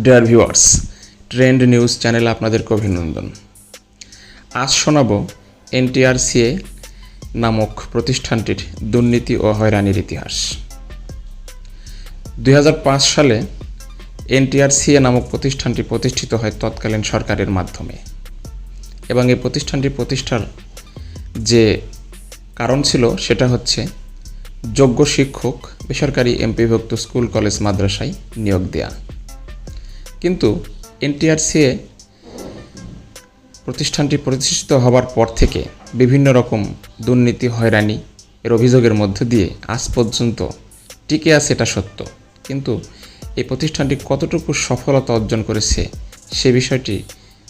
Dear viewers trend news চ্যানেলে আপনাদেরকে অভিনন্দন। আজ শোনাব এনটিআরসিএ নামক প্রতিষ্ঠানটির দুর্নীতি ও হয়রানির ইতিহাস। দু হাজার পাঁচ সালে এনটিআরসিএ নামক প্রতিষ্ঠানটি প্রতিষ্ঠিত হয় তৎকালীন সরকারের মাধ্যমে। এবং এই প্রতিষ্ঠানটি প্রতিষ্ঠার যে কারণ ছিল, সেটা হচ্ছে যোগ্য শিক্ষক, বেসরকারি এমপিভুক্ত স্কুল, কলেজ, মাদ্রাসায় নিয়োগ দেয়া। কিন্তু এনটিআরসিএ প্রতিষ্ঠানটি প্রতিষ্ঠিত হবার পর থেকে বিভিন্ন রকম দুর্নীতি, হয়রানি এর অভিযোগের মধ্য দিয়ে আজ পর্যন্ত টিকে আছে এটা সত্য। কিন্তু এই প্রতিষ্ঠানটি কতটুকু সফলতা অর্জন করেছে সে বিষয়টি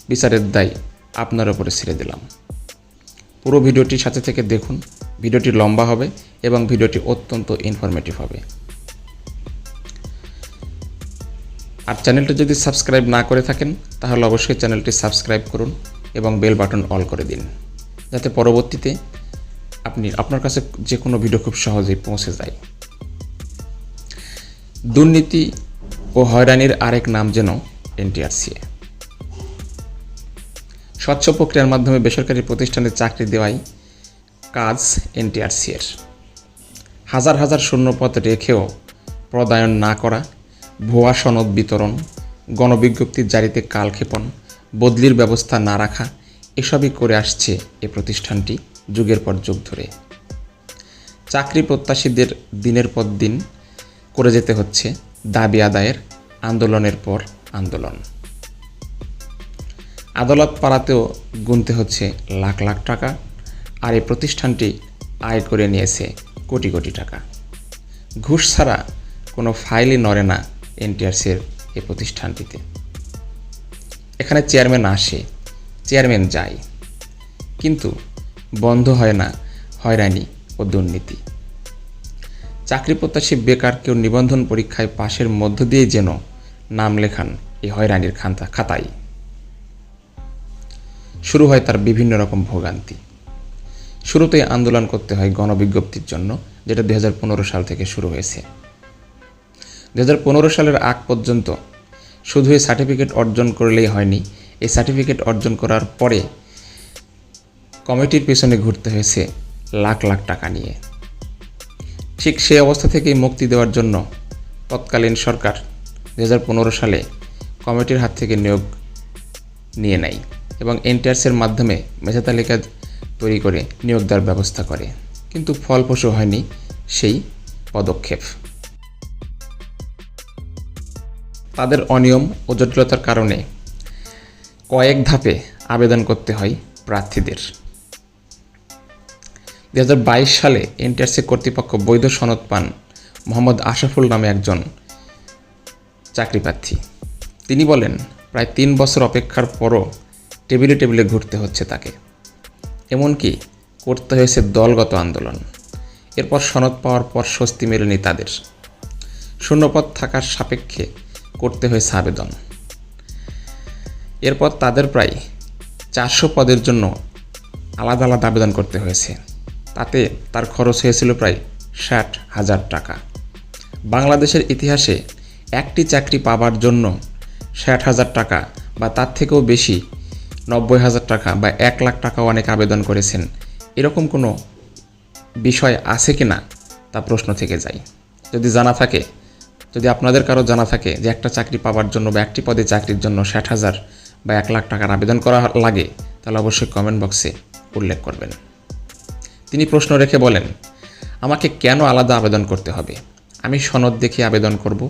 বিচারের দায় আপনার উপরে ছেড়ে দিলাম। পুরো ভিডিওটি সাথে থেকে দেখুন, ভিডিওটি লম্বা হবে এবং ভিডিওটি অত্যন্ত ইনফরমেটিভ হবে। আর চ্যানেলটি যদি সাবস্ক্রাইব না করে থাকেন, তাহলে অবশ্যই চ্যানেলটি সাবস্ক্রাইব করুন এবং বেল বাটন অল করে দিন। যাতে পরবর্তীতে আপনি, আপনার কাছে যে কোনো ভিডিও খুব সহজেই পৌঁছে যায়। দুর্নীতি ও হয়রানির আরেক নাম যেন এনটিআরসিএ স্বচ্ছ প্রক্রিয়ার মাধ্যমে বেসরকারি প্রতিষ্ঠানে চাকরি দেওয়াই কাজ এনটিআরসিএর। হাজার হাজার শূন্যপদ রেখেও প্রদায়ন না করা ভুয়া সনদ বিতরণ, গণবিজ্ঞপ্তি জারিতে কালক্ষেপণ বদলির ব্যবস্থা না রাখা, এসবই করে আসছে এ প্রতিষ্ঠানটি যুগের পর যুগ ধরে। চাকরি প্রত্যাশীদের দিনের পর দিন করে যেতে হচ্ছে দাবি আদায়ের আন্দোলনের পর আন্দোলন। আদালত পাড়াতেও গুনতে হচ্ছে লাখ লাখ টাকা আর এই প্রতিষ্ঠানটি আয় করে নিয়েছে কোটি কোটি টাকা। ঘুষ ছাড়া কোনো ফাইলই নড়ে না এনটিআরসির এই প্রতিষ্ঠানটিতে। এখানে চেয়ারম্যান আসে, চেয়ারম্যান যায়। কিন্তু বন্ধ হয় না, হয়রানি ও দুর্নীতি। চাকরি প্রত্যাশী বেকার কেউ নিবন্ধন পরীক্ষায় পাশের মধ্য দিয়ে যেন নাম লেখান এই হয়রানির খান্তা খাতায় শুরু হয় তার বিভিন্ন রকম ভোগান্তি। শুরুতেই আন্দোলন করতে হয় গণবিজ্ঞপ্তির জন্য, যেটা দু হাজার পনেরো সাল থেকে শুরু হয়েছে। দু হাজার পনেরো সালের আগ পর্যন্ত শুধু এই সার্টিফিকেট অর্জন করলেই হয়নি। এই সার্টিফিকেট অর্জন করার পরে কমিটির পেছনে ঘুরতে হয়েছে লাখ লাখ টাকা নিয়ে। ঠিক সেই অবস্থা থেকেই মুক্তি দেওয়ার জন্য তৎকালীন সরকার দু হাজার পনেরো সালে কমিটির হাত থেকে নিয়োগ নিয়ে নেয় এবং এনটিআরসের মাধ্যমে মেধা তালিকা তৈরি করে নিয়োগ দেওয়ার ব্যবস্থা করে। কিন্তু ফলপ্রসূ হয়নি সেই পদক্ষেপ। তাদের অনিয়ম ও জটিলতার কারণে কয়েক ধাপে আবেদন করতে হয় প্রার্থীদের। দু হাজার বাইশ সালে এনটিআরসি কর্তৃপক্ষ বৈধ সনদ পান মোহাম্মদ আশাফুল নামে একজন চাকরিপ্রার্থী তিনি বলেন, প্রায় তিন বছর অপেক্ষার পরও টেবিলে টেবিলে ঘুরতে হচ্ছে তাকে। এমনকি করতে হয়েছে দলগত আন্দোলন। এরপর সনদ পাওয়ার পর স্বস্তি মেলেনি তাদের। শূন্যপদ থাকার সাপেক্ষে করতে হয়েছে আবেদন এরপর তাদের প্রায় চারশো পদের জন্য আলাদা আলাদা আবেদন করতে হয়েছে। তাতে তার খরচ হয়েছিল প্রায় ষাট হাজার টাকা। বাংলাদেশের ইতিহাসে একটি চাকরি পাবার জন্য ষাট হাজার টাকা বা তার থেকেও বেশি নব্বই হাজার টাকা বা এক লাখ টাকাও অনেক আবেদন করেছেন। এরকম কোনো বিষয় আছে কি না তা প্রশ্ন থেকে যায়। যদি জানা থাকে যদি আপনাদের কারও জানা থাকে যে একটা চাকরি পাওয়ার জন্য বা একটি পদে চাকরির জন্য ষাট হাজার বা এক লাখ টাকার আবেদন করা লাগে, তাহলে অবশ্যই কমেন্ট বক্সে উল্লেখ করবেন। তিনি প্রশ্ন রেখে বলেন, আমাকে কেন আলাদা আবেদন করতে হবে? আমি সনদ দেখে আবেদন করব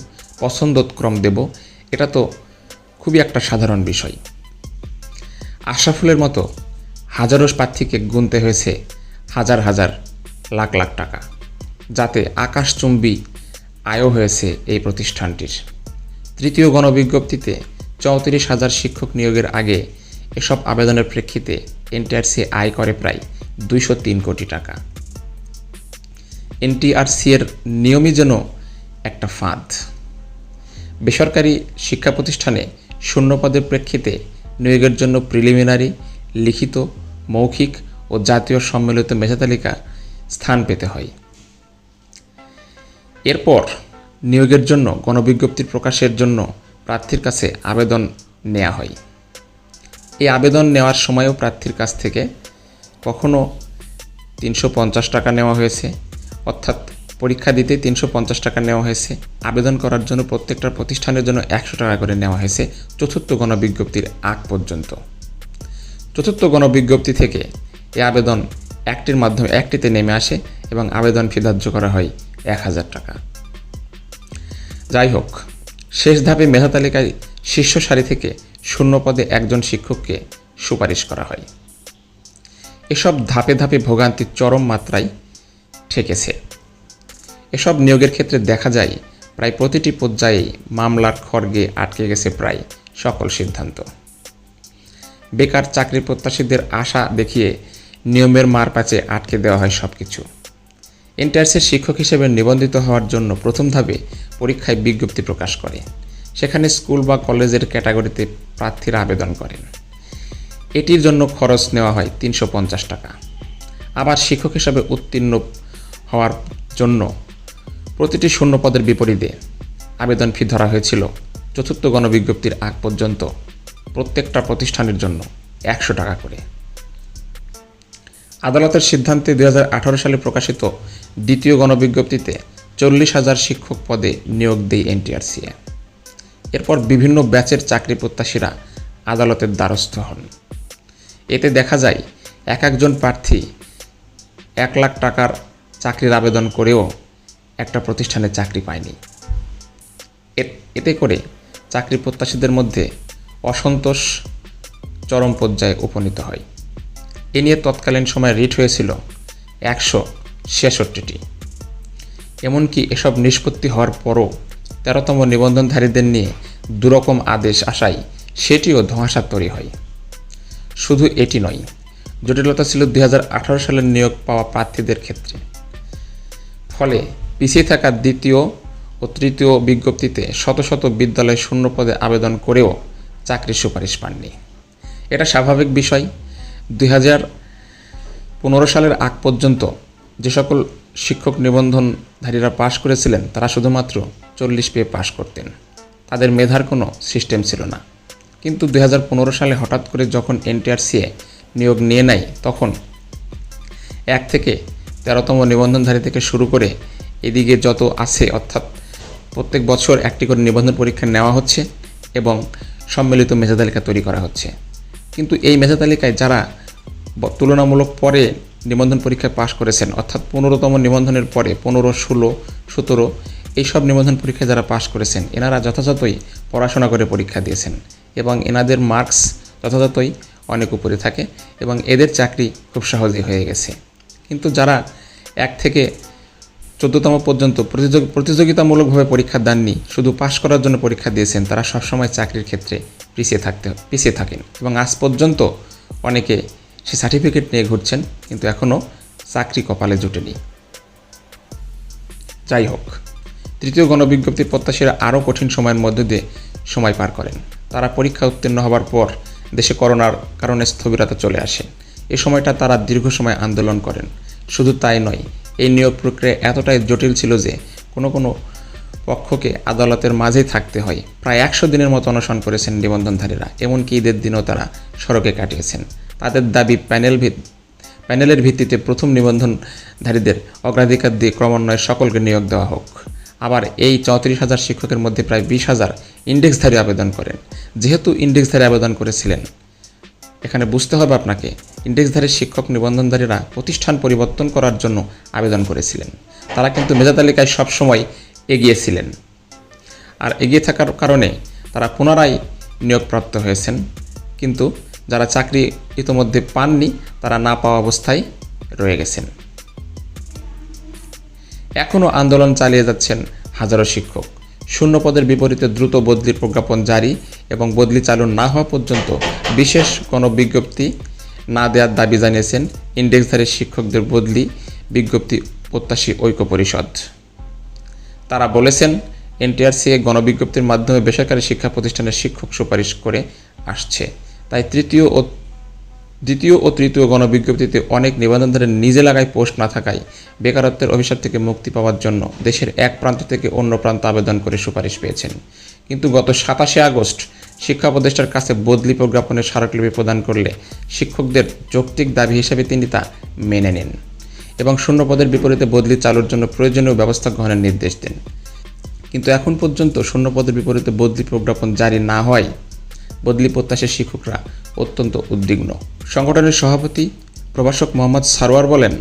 পছন্দক্রম দেব, এটা তো খুবই একটা সাধারণ বিষয়। আশরাফুলের মতো হাজারো প্রার্থীকে গুনতে হয়েছে হাজার হাজার লাখ লাখ টাকা, যাতে আকাশচুম্বী আয়ও হয়েছে এই প্রতিষ্ঠানটির। তৃতীয় গণবিজ্ঞপ্তিতে চৌত্রিশ হাজার শিক্ষক নিয়োগের আগে এসব আবেদনের প্রেক্ষিতে এনটিআরসি আয় করে প্রায় দুইশো তিন কোটি টাকা। এনটিআরসি এর নিয়মই যেন একটা ফাঁদ। বেসরকারি শিক্ষা প্রতিষ্ঠানে শূন্যপদের প্রেক্ষিতে নিয়োগের জন্য প্রিলিমিনারি, লিখিত, মৌখিক ও জাতীয় সম্মিলিত মেধা তালিকা স্থান পেতে হয়। এরপর নিয়োগের জন্য গণবিজ্ঞপ্তির প্রকাশের জন্য প্রার্থীর কাছে আবেদন নেওয়া হয়। এই আবেদন নেওয়ার সময়ও প্রার্থীর কাছ থেকে কখনো তিনশো পঞ্চাশ টাকা নেওয়া হয়েছে, অর্থাৎ পরীক্ষা দিতে তিনশো পঞ্চাশ টাকা নেওয়া হয়েছে। আবেদন করার জন্য প্রত্যেকটা প্রতিষ্ঠানের জন্য একশো টাকা করে নেওয়া হয়েছে চতুর্থ গণবিজ্ঞপ্তির আগ পর্যন্ত। চতুর্থ গণবিজ্ঞপ্তি থেকে এই আবেদন একটির মাধ্যমে একটিতে নেমে আসে এবং আবেদন ফি ধার্য করা হয়। এক হাজার টাকা। যাই হোক, শেষ ধাপে মেধা তালিকায় শীর্ষ সারি থেকে শূন্য পদে একজন শিক্ষককে সুপারিশ করা হয়। এসব ধাপে ধাপে ভোগান্তির চরম মাত্রায় ঠেকেছে। এসব নিয়োগের ক্ষেত্রে দেখা যায়, প্রায় প্রতিটি পর্যায়েই মামলার খড়গে আটকে গেছে প্রায় সকল সিদ্ধান্ত। বেকার চাকরি প্রত্যাশীদের আশা দেখিয়ে নিয়মের মার প্যাচে আটকে দেওয়া হয় সব কিছু এনটিআরসির শিক্ষক হিসেবে নিবন্ধিত হওয়ার জন্য প্রথম ধাপে পরীক্ষায় বিজ্ঞপ্তি প্রকাশ করে। সেখানে স্কুল বা কলেজের ক্যাটাগরিতে প্রার্থীরা আবেদন করেন। এটির জন্য খরচ নেওয়া হয় তিনশো পঞ্চাশ টাকা। আবার শিক্ষক হিসাবে উত্তীর্ণ হওয়ার জন্য প্রতিটি শূন্য পদের বিপরীতে আবেদন ফি ধরা হয়েছিল। চতুর্থ গণবিজ্ঞপ্তির আগ পর্যন্ত প্রত্যেকটা প্রতিষ্ঠানের জন্য একশো টাকা করে। আদালতের সিদ্ধান্তে দুই হাজার আঠারো সালে প্রকাশিত দ্বিতীয় গণবিজ্ঞপ্তিতে চল্লিশ হাজার শিক্ষক পদে নিয়োগ দেয় এনটিআরসিএ এরপর বিভিন্ন ব্যাচের চাকরি প্রত্যাশীরা আদালতের দ্বারস্থ হন। এতে দেখা যায়, এক একজন প্রার্থী এক লাখ টাকার চাকরির আবেদন করেও একটা প্রতিষ্ঠানে চাকরি পায়নি। এতে করে চাকরি প্রত্যাশীদের মধ্যে অসন্তোষ চরম পর্যায়ে উপনীত হয়। এ নিয়ে তৎকালীন সময় রিট হয়েছিল একশো ছেষট্টিটি। এমনকি এসব নিষ্পত্তি হওয়ার পরও তেরোতম নিবন্ধনধারীদের নিয়ে দুরকম আদেশ আসায় সেটিও ধোঁয়াশা তৈরি হয়। শুধু এটি নয়, জটিলতা ছিল দুই হাজার আঠারো সালের নিয়োগ পাওয়া প্রার্থীদের ক্ষেত্রে। ফলে পিছিয়ে থাকা দ্বিতীয় ও তৃতীয় বিজ্ঞপ্তিতে শত শত বিদ্যালয় শূন্য পদে আবেদন করেও চাকরির সুপারিশ পাননি। এটা স্বাভাবিক বিষয়। দুই সালের আগ পর্যন্ত যে সকল শিক্ষক নিবন্ধনধারীরা পাশ করেছিলেন, তারা শুধুমাত্র চল্লিশ পেয়ে পাশ করতেন। তাদের মেধার কোনো সিস্টেম ছিল না। কিন্তু দু হাজার পনেরো সালে হঠাৎ করে যখন এনটিআরসিএ নিয়োগ নিয়ে নেয়, তখন এক থেকে তেরোতম নিবন্ধনধারী থেকে শুরু করে এদিকে যত আছে, অর্থাৎ প্রত্যেক বছর একটি করে নিবন্ধন পরীক্ষা নেওয়া হচ্ছে এবং সম্মিলিত মেধা তালিকা তৈরি করা হচ্ছে। কিন্তু এই মেধা তালিকায় যারা তুলনামূলক পরে নিবন্ধন পরীক্ষায় পাশ করেছেন। অর্থাৎ পনেরোতম নিবন্ধনের পরে পনেরো, ষোলো, সতেরো, এইসব নিবন্ধন পরীক্ষায় যারা পাশ করেছেন, এনারা যথাযথই পড়াশোনা করে পরীক্ষা দিয়েছেন এবং এনাদের মার্কস যথাযথই অনেক উপরে থাকে এবং এদের চাকরি খুব সহজেই হয়ে গেছে। কিন্তু যারা এক থেকে চোদ্দতম পর্যন্ত প্রতিযোগ প্রতিযোগিতামূলকভাবে পরীক্ষা দেননি, শুধু পাশ করার জন্য পরীক্ষা দিয়েছেন, তারা সবসময় চাকরির ক্ষেত্রে পিছিয়ে থাকতে পিছিয়ে থাকেন এবং আজ পর্যন্ত অনেকে সে সার্টিফিকেট নিয়ে ঘুরছেন, কিন্তু এখনও চাকরি কপালে জুটেনি। যাই হোক, তৃতীয় গণবিজ্ঞপ্তির প্রত্যাশীরা আরও কঠিন সময়ের মধ্যে দিয়ে সময় পার করেন। তারা পরীক্ষা উত্তীর্ণ হবার পর দেশে করোনার কারণে স্থবিরতা চলে আসে। এ সময়টা তারা দীর্ঘ সময় আন্দোলন করেন। শুধু তাই নয়, এই নিয়োগ প্রক্রিয়া এতটাই জটিল ছিল যে কোনো কোনো পক্ষকে আদালতের মাঝেই থাকতে হয়। প্রায় একশো দিনের মতো অনশন করেছেন নিবন্ধনধারীরা, এমনকি ঈদের দিনও তারা সড়কে কাটিয়েছেন। তাদের দাবি প্যানেল প্যানেলের ভিত্তিতে প্রথম নিবন্ধনধারীদের অগ্রাধিকার দিয়ে ক্রমান্বয়ে সকলকে নিয়োগ দেওয়া হোক। আবার এই চৌত্রিশ হাজার শিক্ষকের মধ্যে প্রায় বিশ হাজার ইন্ডেক্সধারী আবেদন করেন। যেহেতু ইন্ডেক্সধারী আবেদন করেছিলেন, এখানে বুঝতে হবে আপনাকে, ইন্ডেক্সধারী শিক্ষক নিবন্ধনধারীরা প্রতিষ্ঠান পরিবর্তন করার জন্য আবেদন করেছিলেন। তারা কিন্তু মেধা তালিকায় সবসময় এগিয়েছিলেন। আর এগিয়ে থাকার কারণে তারা পুনরায় নিয়োগপ্রাপ্ত হয়েছেন। কিন্তু যারা চাকরি ইতোমধ্যে পাননি, তারা না পাওয়া অবস্থায় রয়ে গেছেন। এখনও আন্দোলন চালিয়ে যাচ্ছেন হাজারো শিক্ষক। শূন্য পদের বিপরীতে দ্রুত বদলির প্রজ্ঞাপন জারি এবং বদলি চালু না হওয়া পর্যন্ত বিশেষ কোনো বিজ্ঞপ্তি না দেওয়ার দাবি জানিয়েছেন ইন্ডেক্সধারী শিক্ষকদের বদলি বিজ্ঞপ্তি প্রত্যাশী ঐক্য পরিষদ। তারা বলেছেন এনটিআরসিএ গণবিজ্ঞপ্তির মাধ্যমে বেসরকারি শিক্ষা প্রতিষ্ঠানের শিক্ষক সুপারিশ করে আসছে। তাই তৃতীয় ও দ্বিতীয় ও তৃতীয় গণবিজ্ঞপ্তিতে অনেক নিবন্ধনধারী নিজে লাগায় পোস্ট না থাকায় বেকারত্বের অভিশাপ থেকে মুক্তি পাওয়ার জন্য দেশের এক প্রান্ত থেকে অন্য প্রান্ত আবেদন করে সুপারিশ পেয়েছেন। কিন্তু গত সাতাশে আগস্ট শিক্ষা উপদেষ্টার কাছে বদলি প্রজ্ঞাপনের স্মারকলিপি প্রদান করলে শিক্ষকদের যৌক্তিক দাবি হিসেবে তিনি তা মেনে নেন। এবং শূন্যপদের বিপরীতে বদলি চালুর জন্য প্রয়োজনীয় ব্যবস্থা গ্রহণের নির্দেশ দেন। কিন্তু এখন পর্যন্ত শূন্যপদের বিপরীতে বদলি প্রজ্ঞাপন জারি না হয়। বদলি প্রত্যাশের শিক্ষকরা অত্যন্ত উদ্বিগ্ন। সংগঠনের সভাপতি প্রভাষক মোহাম্মদ সারোয়ার বলেন,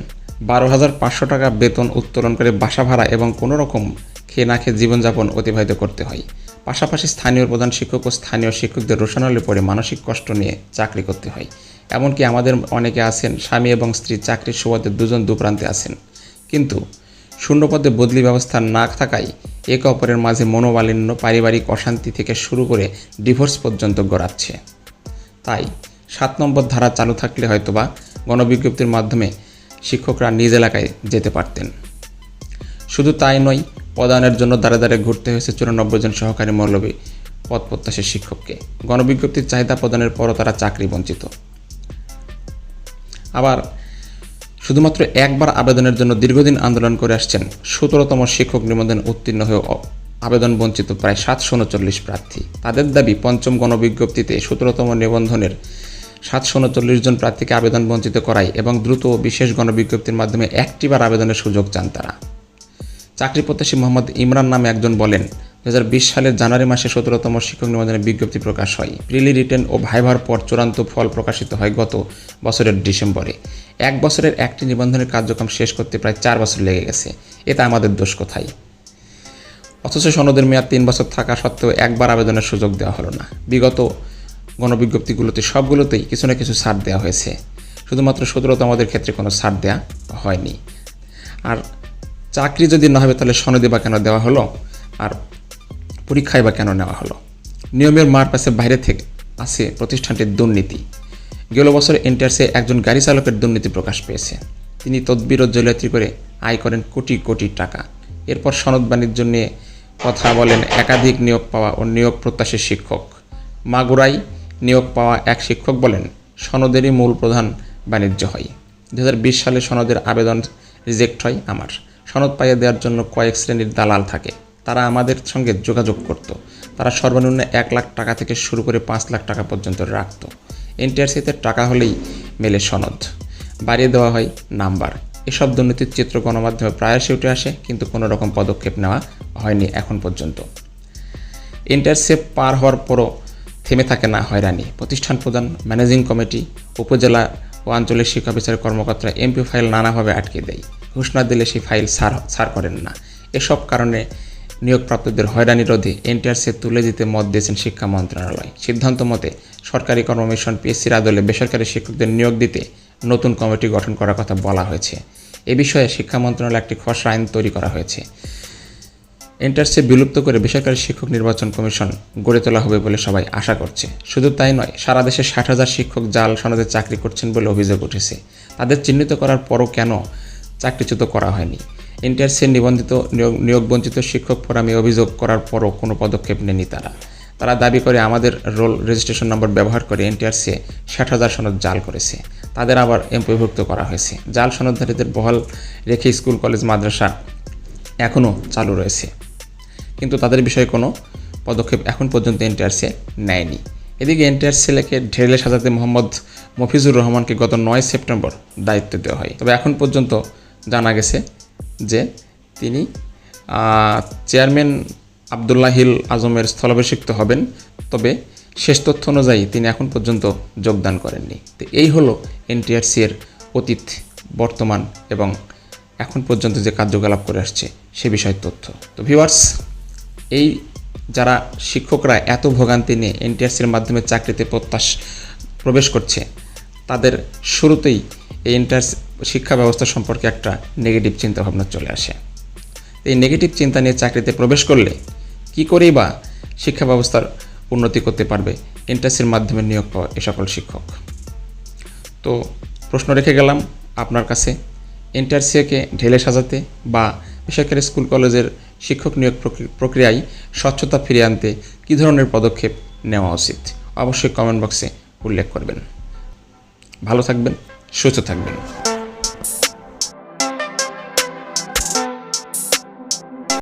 বারো হাজার পাঁচশো টাকা বেতন উত্তোলন করে বাসা ভাড়া এবং কোনো রকম খেয়ে না খেয়ে জীবনযাপন অতিবাহিত করতে হয়। পাশাপাশি স্থানীয় প্রধান শিক্ষক ও স্থানীয় শিক্ষকদের রোশনালে পড়ে মানসিক কষ্ট নিয়ে চাকরি করতে হয়। এমনকি আমাদের অনেকে আছেন, স্বামী এবং স্ত্রী চাকরির সুবাদে দুজন দুপ্রান্তে আছেন। কিন্তু শূন্যপদে বদলি ব্যবস্থা না থাকায় একে অপরের মাঝে মনোমালিন্য, পারিবারিক অশান্তি থেকে শুরু করে ডিভোর্স পর্যন্ত গড়াচ্ছে। তাই সাত নম্বর ধারা চালু থাকলে হয়তোবা গণবিজ্ঞপ্তির মাধ্যমে শিক্ষকরা নিজ এলাকায় যেতে পারতেন। শুধু তাই নয়, পদায়নের জন্য দাঁড়ে দাঁড়ে ঘুরতে হয়েছে চুরানব্বই জন সহকারী মৌলবী পদ প্রত্যাশী শিক্ষককে। গণবিজ্ঞপ্তির চাহিদা প্রদানের পরও তারা চাকরি বঞ্চিত। আবার শুধুমাত্র একবার আবেদনের জন্য দীর্ঘদিন আন্দোলন করে আসছেন সতেরোতম শিক্ষক নিবন্ধন উত্তীর্ণ হয়ে আবেদন বঞ্চিত প্রায় সাতশো উনচল্লিশ প্রার্থী। তাদের দাবি, পঞ্চম গণবিজ্ঞপ্তিতে সতেরোতম নিবন্ধনের সাতশো উনচল্লিশ জন প্রার্থীকে আবেদন বঞ্চিত করায় এবং দ্রুত বিশেষ গণবিজ্ঞপ্তির মাধ্যমে একটিবার আবেদনের সুযোগ চান তারা। চাকরি প্রত্যাশী মোহাম্মদ ইমরান নামে একজন বলেন দু হাজার বিশ সালের জানুয়ারি মাসে সতেরোতম শিক্ষক নিবন্ধনের বিজ্ঞপ্তি প্রকাশ হয়। প্রিলি রিটেন ও ভাইভার পর চূড়ান্ত ফল প্রকাশিত হয় গত বছরের ডিসেম্বরে। এক বছরের একটি নিবন্ধনের কার্যক্রম শেষ করতে প্রায় চার বছর লেগে গেছে। এটা আমাদের দোষ কোথায়? অথচ সনদের মেয়াদ তিন বছর থাকা সত্ত্বেও একবার আবেদনের সুযোগ দেওয়া হলো না। বিগত গণবিজ্ঞপ্তিগুলোতে সবগুলোতেই কিছু না কিছু ছাড় দেওয়া হয়েছে। শুধুমাত্র সতেরোতমদের ক্ষেত্রে কোনো ছাড় দেওয়া হয়নি। আর চাকরি যদি না হবে, তাহলে সনদে বা কেন দেওয়া হলো? আর পরীক্ষায় বা কেন নেওয়া হলো? নিয়মের মার পাশে বাইরে থেকে আছে প্রতিষ্ঠানটির দুর্নীতি। গেল বছর এনটিআরসে একজন গাড়ি চালকের দুর্নীতি প্রকাশ পেয়েছে। তিনি তদবির ও জলিয়াত্রি করে আয় করেন কোটি কোটি টাকা। এরপর সনদ বাণিজ্য নিয়ে কথা বলেন একাধিক নিয়োগ পাওয়া ও নিয়োগ প্রত্যাশী শিক্ষক। মাগুরাই নিয়োগ পাওয়া এক শিক্ষক বলেন, সনদেরই মূল প্রধান বাণিজ্য হয়। দু হাজার বিশ সালে সনদের আবেদন রিজেক্ট হয় আমার। সনদ পাইয়ে দেওয়ার জন্য কয়েক শ্রেণির দালাল থাকে। তারা আমাদের সঙ্গে যোগাযোগ করত। তারা সর্বনিম্ন এক লাখ টাকা থেকে শুরু করে পাঁচ লাখ টাকা পর্যন্ত রাখত। এনটিআরসিতে টাকা হলেই মেলে সনদ। বাড়িয়ে দেওয়া হয় নাম্বার। এসব দুর্নীতির চিত্র গণমাধ্যমে প্রায়শই উঠে আসে, কিন্তু কোনো রকম পদক্ষেপ নেওয়া হয়নি এখন পর্যন্ত। ইন্টারসেপ পার হওয়ার পরও থেমে থাকে না হয়রানি। প্রতিষ্ঠান প্রধান, ম্যানেজিং কমিটি, উপজেলা ও আঞ্চলিক শিক্ষা অফিসারের কর্মকর্তারা এমপি ফাইল নানাভাবে আটকে দেয়। ঘোষণা দিলে সেই ফাইল সার সার করেন না। এসব কারণে নিয়োগপ্রাপ্তদের হয়রানি রোধে এনটিআরসি তুলে দিতে মত দিয়েছেন শিক্ষা মন্ত্রণালয়। সিদ্ধান্ত মতে সরকারি কর্মমিশন পিএসসির আদলে বেসরকারি শিক্ষকদের নিয়োগ দিতে নতুন কমিটি গঠন করার কথা বলা হয়েছে। এ বিষয়ে শিক্ষা মন্ত্রণালয় একটি খসড়া আইন তৈরি করা হয়েছে। এন্টারসে বিলুপ্ত করে বেসরকারি শিক্ষক নির্বাচন কমিশন গড়ে তোলা হবে বলে সবাই আশা করছে। শুধু তাই নয়, সারা দেশে ষাট হাজার শিক্ষক জাল সনদে চাকরি করছেন বলে অভিযোগ উঠেছে। তাদের চিহ্নিত করার পরও কেন চাকরিচ্যুত করা হয়নি? এনটিআরসির নিবন্ধিত, নিয়োগ, নিয়োগবঞ্চিত শিক্ষক ফোরামে অভিযোগ করার পরও কোনো পদক্ষেপ নেয়নি তারা। তারা দাবি করে আমাদের রোল রেজিস্ট্রেশন নম্বর ব্যবহার করে এনটিআরসি ষাট হাজার সনদ জাল করেছে। তাদের আবার এমপিভুক্ত করা হয়েছে। জাল সনদধারীদের বহাল রেখে স্কুল, কলেজ, মাদ্রাসা এখনও চালু রয়েছে। কিন্তু তাদের বিষয়ে কোনো পদক্ষেপ এখন পর্যন্ত এনটিআরসি নেয়নি। এদিকে এনটিআর ছেলেকে ঢেলে সাজাতে মোহাম্মদ মফিজুর রহমানকে গত নয় সেপ্টেম্বর দায়িত্ব দেওয়া হয়। তবে এখন পর্যন্ত জানা গেছে যে তিনি চেয়ারম্যান আবদুল্লাহ হিল আজমের স্থলাভিষিক্ত হবেন। তবে শেষ তথ্য অনুযায়ী তিনি এখন পর্যন্ত যোগদান করেননি। তো এই হলো এনটিআরসি এর অতীত, বর্তমান এবং এখন পর্যন্ত যে কার্যকলাপ করে আসছে সে বিষয়ে তথ্য। তো ভিউয়ার্স এই যারা শিক্ষকরা এত ভোগান্তি নিয়ে এনটিআরসির মাধ্যমে চাকরিতে প্রত্যাশ প্রবেশ করছে, তাদের শুরুতেই এই এন্টার শিক্ষা ব্যবস্থা সম্পর্কে একটা নেগেটিভ চিন্তাভাবনা চলে আসে। এই নেগেটিভ চিন্তা নিয়ে চাকরিতে প্রবেশ করলে কী করেই বা শিক্ষা ব্যবস্থার উন্নতি করতে পারবে এন্টারসির মাধ্যমে নিয়োগ পাওয়া এ সকল শিক্ষক? তো প্রশ্ন রেখে গেলাম আপনার কাছে এনটিআরসিএকে ঢেলে সাজাতে বা বেসরকারি স্কুল কলেজের শিক্ষক নিয়োগ প্রক্রি- প্রক্রিয়ায় স্বচ্ছতা ফিরিয়ে আনতে কী ধরনের পদক্ষেপ নেওয়া উচিত? অবশ্যই কমেন্ট বক্সে উল্লেখ করবেন। ভালো থাকবেন, সুস্থ থাকবেন।